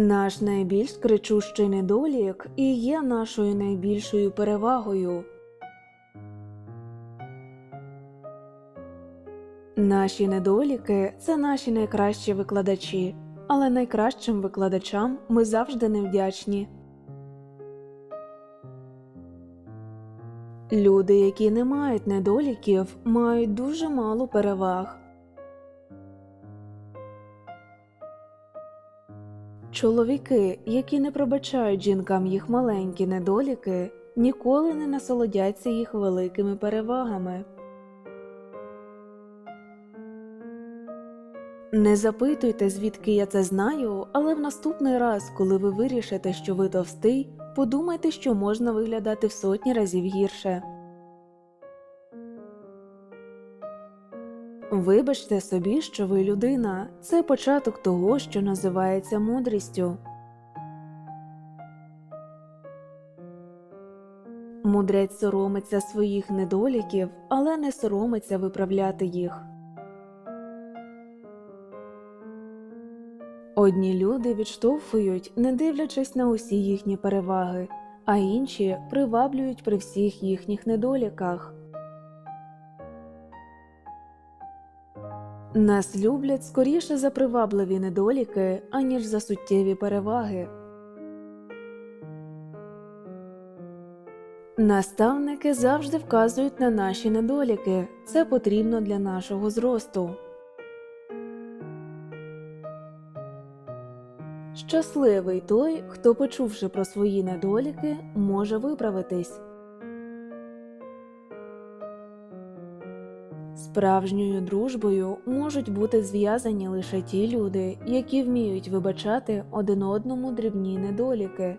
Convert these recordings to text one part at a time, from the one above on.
Наш найбільш кричущий недолік і є нашою найбільшою перевагою. Наші недоліки це наші найкращі викладачі, але найкращим викладачам ми завжди невдячні. Люди, які не мають недоліків, мають дуже мало переваг. Чоловіки, які не пробачають жінкам їх маленькі недоліки, ніколи не насолодяться їх великими перевагами. Не запитуйте, звідки я це знаю, але в наступний раз, коли ви вирішите, що ви товстий, подумайте, що можна виглядати в сотні разів гірше. Вибачте собі, що ви людина. Це початок того, що називається мудрістю. Мудрець соромиться своїх недоліків, але не соромиться виправляти їх. Одні люди відштовхують, не дивлячись на усі їхні переваги, а інші приваблюють при всіх їхніх недоліках. Нас люблять скоріше за привабливі недоліки, аніж за суттєві переваги. Наставники завжди вказують на наші недоліки. Це потрібно для нашого зросту. Щасливий той, хто, почувши про свої недоліки, може виправитись. Справжньою дружбою можуть бути зв'язані лише ті люди, які вміють вибачати один одному дрібні недоліки.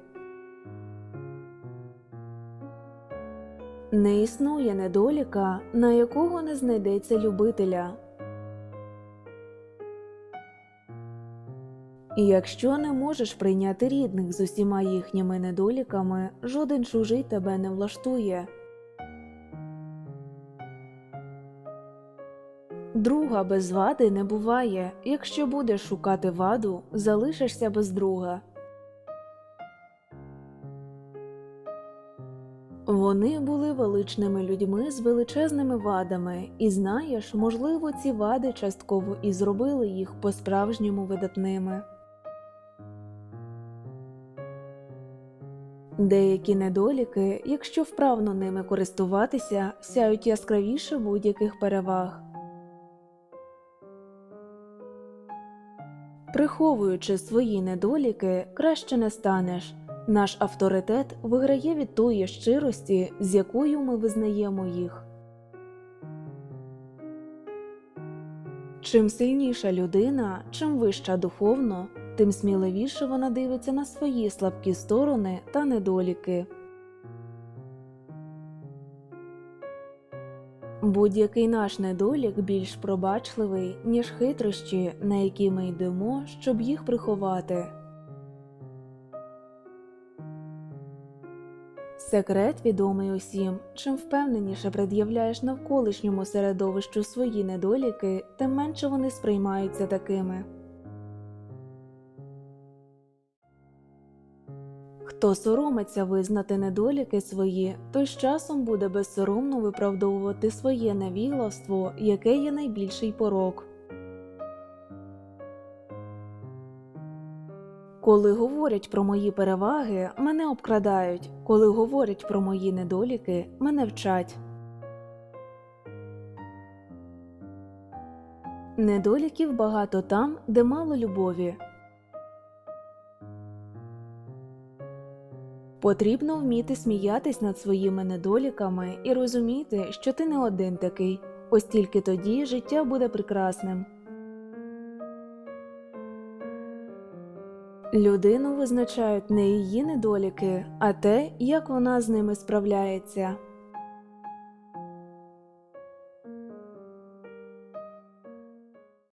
Не існує недоліка, на якого не знайдеться любителя. І якщо не можеш прийняти рідних з усіма їхніми недоліками, жоден чужий тебе не влаштує. Друга без вади не буває. Якщо будеш шукати ваду, залишишся без друга. Вони були величними людьми з величезними вадами, і знаєш, можливо, ці вади частково і зробили їх по-справжньому видатними. Деякі недоліки, якщо вправно ними користуватися, сяють яскравіше будь-яких переваг. Приховуючи свої недоліки, краще не станеш. Наш авторитет виграє від тої щирості, з якою ми визнаємо їх. Чим сильніша людина, чим вища духовно, тим сміливіше вона дивиться на свої слабкі сторони та недоліки. Будь-який наш недолік більш пробачливий, ніж хитрощі, на які ми йдемо, щоб їх приховати. Секрет відомий усім. Чим впевненіше пред'являєш навколишньому середовищу свої недоліки, тим менше вони сприймаються такими. Хто соромиться визнати недоліки свої, той з часом буде безсоромно виправдовувати своє невігластво, яке є найбільший порок. Коли говорять про мої переваги, мене обкрадають, коли говорять про мої недоліки, мене вчать. Недоліків багато там, де мало любові. Потрібно вміти сміятись над своїми недоліками і розуміти, що ти не один такий, ось тільки тоді життя буде прекрасним. Людину визначають не її недоліки, а те, як вона з ними справляється.